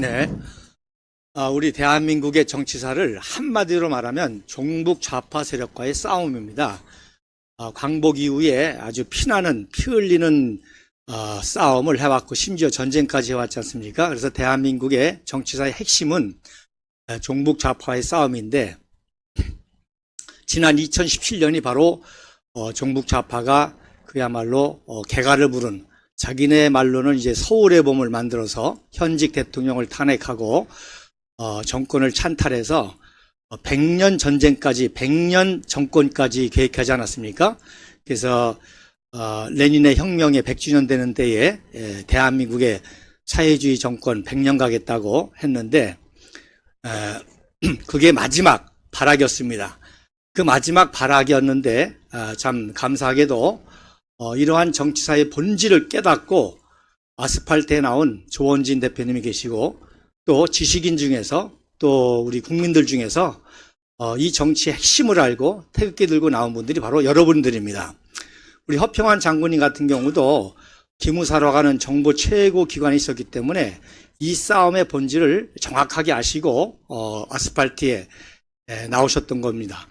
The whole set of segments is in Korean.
네. 아, 우리 대한민국의 정치사를 한마디로 말하면 종북 좌파 세력과의 싸움입니다. 아, 광복 이후에 아주 피나는, 피 흘리는 어, 싸움을 해왔고 심지어 전쟁까지 해왔지 않습니까? 그래서 대한민국의 정치사의 핵심은 에, 종북 좌파의 싸움인데 지난 2017년이 바로 어, 종북 좌파가 그야말로 어, 개가를 부른 자기네 말로는 이제 서울의 봄을 만들어서 현직 대통령을 탄핵하고 어, 정권을 찬탈해서 어, 100년 전쟁까지 100년 정권까지 계획하지 않았습니까? 그래서 어, 레닌의 혁명의 100주년 되는 때에 에, 대한민국의 사회주의 정권 100년 가겠다고 했는데 에, 그게 마지막 발악이었습니다. 그 마지막 발악이었는데 아, 참 감사하게도 어, 이러한 정치사의 본질을 깨닫고 아스팔트에 나온 조원진 대표님이 계시고 또 지식인 중에서 또 우리 국민들 중에서 어, 이 정치의 핵심을 알고 태극기 들고 나온 분들이 바로 여러분들입니다. 우리 허평환 장군님 같은 경우도 기무사로 가는 정보 최고 기관에 있었기 때문에 이 싸움의 본질을 정확하게 아시고 어, 아스팔트에 에, 나오셨던 겁니다.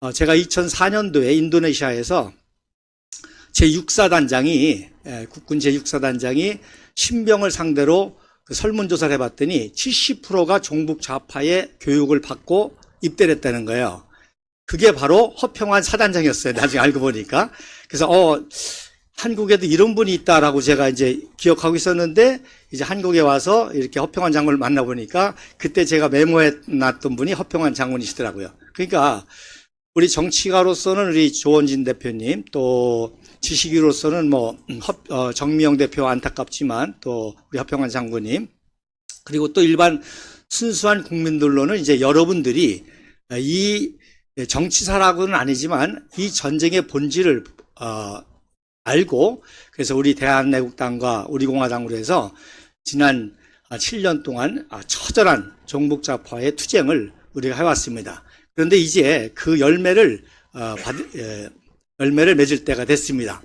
어, 제가 2004년도에 인도네시아에서 제6사단장이 국군 제6사단장이 신병을 상대로 그 설문조사를 해봤더니 70%가 종북 좌파의 교육을 받고 입대를 했다는 거예요. 그게 바로 허평환 사단장이었어요. 나중에 알고 보니까. 그래서 어 한국에도 이런 분이 있다라고 제가 이제 기억하고 있었는데 이제 한국에 와서 이렇게 허평환 장군을 만나보니까 그때 제가 메모해 놨던 분이 허평환 장군이시더라고요. 그러니까 우리 정치가로서는 우리 조원진 대표님 또 지식인으로서는 뭐 허- 어, 정미영 대표 안타깝지만 또 우리 허평환 장군님 그리고 또 일반 순수한 국민들로는 이제 여러분들이 이 정치사라고는 아니지만 이 전쟁의 본질을 어, 알고 그래서 우리 대한애국당과 우리 공화당으로 해서 지난 7년 동안 아, 처절한 종북좌파의 투쟁을 우리가 해왔습니다. 그런데 이제 그 열매를 어, 받, 에, 열매를 맺을 때가 됐습니다.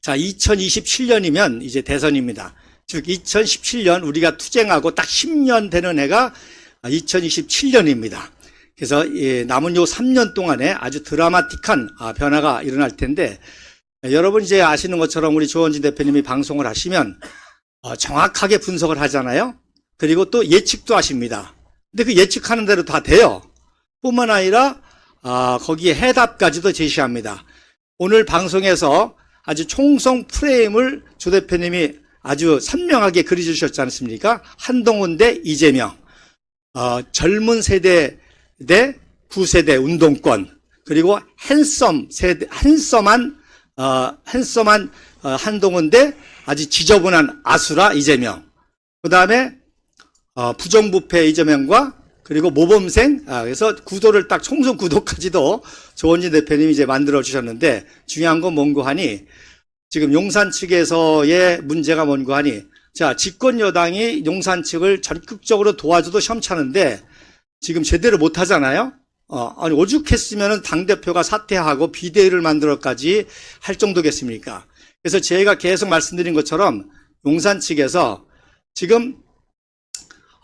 자, 2027년이면 이제 대선입니다. 즉 2017년 우리가 투쟁하고 딱 10년 되는 해가 2027년입니다. 그래서 예, 남은 요 3년 동안에 아주 드라마틱한 아, 변화가 일어날 텐데 여러분 이제 아시는 것처럼 우리 조원진 대표님이 방송을 하시면 어, 정확하게 분석을 하잖아요. 그리고 또 예측도 하십니다. 근데 그 예측하는 대로 다 돼요. 뿐만 아니라 아, 거기에 해답까지도 제시합니다. 오늘 방송에서 아주 총성 프레임을 조 대표님이 아주 선명하게 그려주셨지 않습니까? 한동훈 대 이재명, 어, 젊은 세대 대 구세대 운동권, 그리고 핸섬 세대, 핸섬한, 어, 핸섬한 어, 한동훈 대 아주 지저분한 아수라 이재명, 그 다음에 어, 부정부패 이재명과 그리고 모범생, 아, 그래서 구도를 딱 총선 구도까지도 조원진 대표님이 이제 만들어 주셨는데 중요한 건 뭔고 하니 지금 용산 측에서의 문제가 뭔고 하니 자, 집권 여당이 용산 측을 적극적으로 도와줘도 시험차는데 지금 제대로 못 하잖아요? 어, 아니, 오죽했으면 당 대표가 사퇴하고 비대위를 만들어까지 할 정도겠습니까? 그래서 제가 계속 말씀드린 것처럼 용산 측에서 지금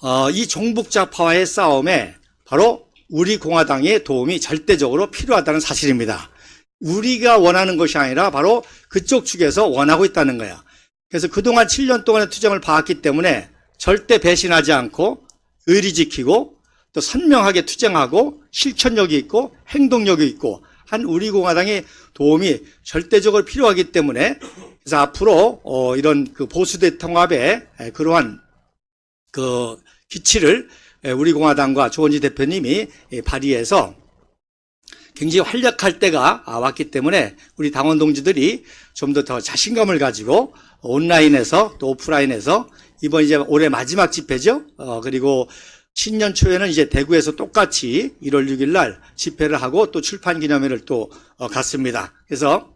어, 이 종북좌파와의 싸움에 바로 우리 공화당의 도움이 절대적으로 필요하다는 사실입니다. 우리가 원하는 것이 아니라 바로 그쪽 측에서 원하고 있다는 거야. 그래서 그동안 7년 동안의 투쟁을 봐왔기 때문에 절대 배신하지 않고 의리 지키고 또 선명하게 투쟁하고 실천력이 있고 행동력이 있고 한 우리 공화당의 도움이 절대적으로 필요하기 때문에 그래서 앞으로 어, 이런 그 보수 대 통합의 에, 그러한 그 기치를 에, 우리 공화당과 조원지 대표님이 에, 발휘해서 굉장히 활약할 때가 아, 왔기 때문에 우리 당원 동지들이 좀 더 더 자신감을 가지고 온라인에서 또 오프라인에서 이번 이제 올해 마지막 집회죠. 어, 그리고 신년 초에는 이제 대구에서 똑같이 1월 6일 날 집회를 하고 또 출판 기념회를 또 어, 갔습니다. 그래서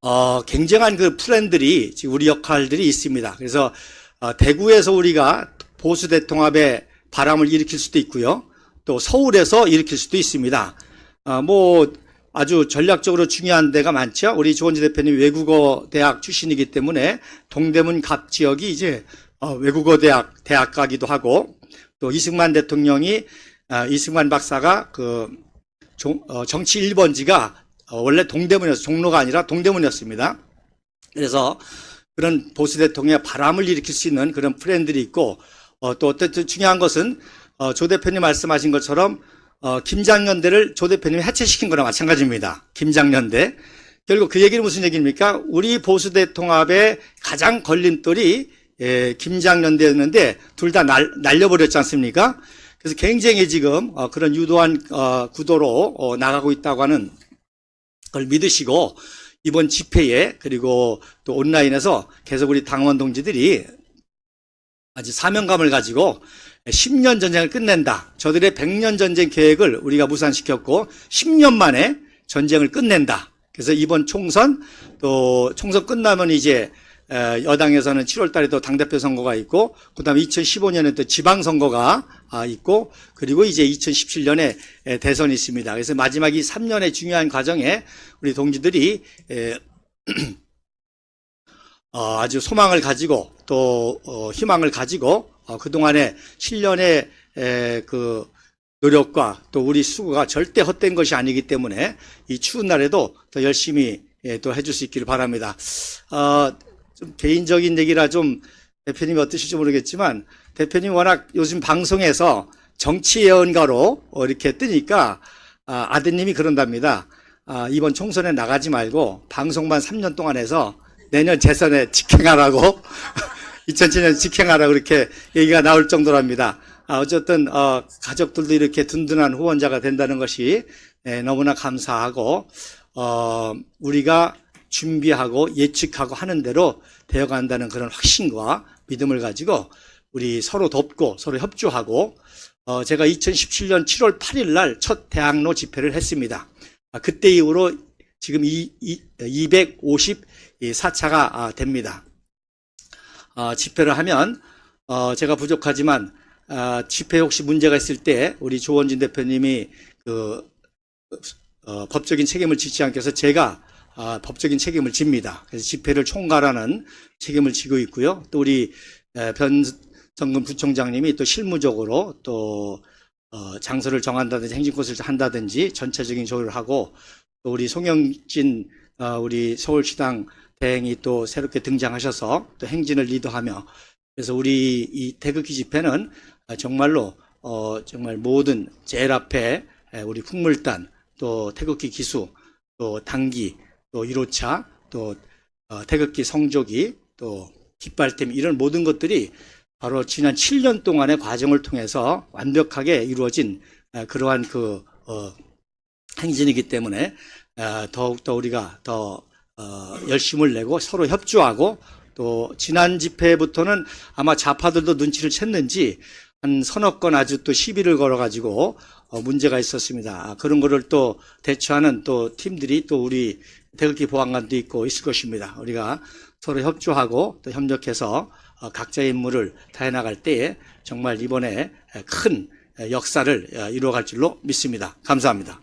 어, 굉장한 그 플랜들이 우리 역할들이 있습니다. 그래서 어, 대구에서 우리가 보수 대통합의 바람을 일으킬 수도 있고요. 또 서울에서 일으킬 수도 있습니다. 어, 뭐 아주 전략적으로 중요한 데가 많죠. 우리 조원지 대표님 외국어 대학 출신이기 때문에 동대문 갑 지역이 이제 어, 외국어 대학 대학 가기도 하고 또 이승만 대통령이 아, 이승만 박사가 그 종- 어, 정치 1번지가 원래 동대문이었어 종로가 아니라 동대문이었습니다. 그래서 그런 보수 대통령의 바람을 일으킬 수 있는 그런 프렌들이 있고 어, 또 어쨌든 중요한 것은 어, 조 대표님 말씀하신 것처럼 어, 김장연대를 조 대표님이 해체시킨 거나 마찬가지입니다. 김장연대. 결국 그 얘기는 무슨 얘기입니까? 우리 보수대 통합의 가장 걸림돌이 예, 김장연대였는데 둘 다 날려버렸지 않습니까? 그래서 굉장히 지금 어, 그런 유도한 어, 구도로 어, 나가고 있다고 하는 걸 믿으시고 이번 집회에 그리고 또 온라인에서 계속 우리 당원 동지들이 아주 사명감을 가지고 10년 전쟁을 끝낸다. 저들의 100년 전쟁 계획을 우리가 무산시켰고 10년 만에 전쟁을 끝낸다. 그래서 이번 총선 또 총선 끝나면 이제 에, 여당에서는 7월 달에 또 당대표 선거가 있고 그다음에 2015년에 또 지방 선거가 아, 있고 그리고 이제 2017년에 대선이 있습니다. 그래서 마지막 이 3년의 중요한 과정에 우리 동지들이 아주 소망을 가지고 또 어, 희망을 가지고 어, 그동안의 7년의 에, 그 노력과 또 우리 수고가 절대 헛된 것이 아니기 때문에 이 추운 날에도 더 열심히 예, 또 해줄 수 있기를 바랍니다. 어, 좀 개인적인 얘기라 좀 대표님이 어떠실지 모르겠지만 대표님 워낙 요즘 방송에서 정치 예언가로 어, 이렇게 뜨니까 아, 아드님이 그런답니다. 아, 이번 총선에 나가지 말고 방송만 3년 동안 해서 내년 재선에 직행하라고 2007년 직행하라고 그렇게 얘기가 나올 정도랍니다. 아, 어쨌든 어, 가족들도 이렇게 든든한 후원자가 된다는 것이 예, 너무나 감사하고 어, 우리가 준비하고 예측하고 하는 대로 되어간다는 그런 확신과 믿음을 가지고 우리 서로 돕고 서로 협조하고 어, 제가 2017년 7월 8일 날 첫 대학로 집회를 했습니다. 아, 그때 이후로 지금 이, 이, 254차가 됩니다. 어, 집회를 하면 어, 제가 부족하지만 아, 집회 혹시 문제가 있을 때 우리 조원진 대표님이 그 어, 법적인 책임을 지지 않게 해서 제가 아, 법적인 책임을 집니다. 그래서 집회를 총괄하는 책임을 지고 있고요. 또 우리 에, 변성근 부총장님이 또 실무적으로 또 어, 장소를 정한다든지 행진꽃을 한다든지 전체적인 조율을 하고 또 우리 송영진 어, 우리 서울시당 대행이 또 새롭게 등장하셔서 또 행진을 리더하며 그래서 우리 이 태극기 집회는 정말로 어, 정말 모든 제일 앞에 에, 우리 국물단 또 태극기 기수 또 당기 또 1호차 또 어, 태극기 성조기 또 깃발팀 이런 모든 것들이 바로 지난 7년 동안의 과정을 통해서 완벽하게 이루어진 에, 그러한 그 어, 행진이기 때문에 에, 더욱더 우리가 더 어, 열심을 내고 서로 협조하고 또 지난 집회부터는 아마 좌파들도 눈치를 챘는지 한 서너 건 아주 또 시비를 걸어가지고 어, 문제가 있었습니다. 아, 그런 거를 또 대처하는 또 팀들이 또 우리 태극기 보안관도 있고 있을 것입니다. 우리가 서로 협조하고 또 협력해서 어, 각자의 임무를 다해 나갈 때에 정말 이번에 큰 역사를 어, 이루어갈 줄로 믿습니다. 감사합니다.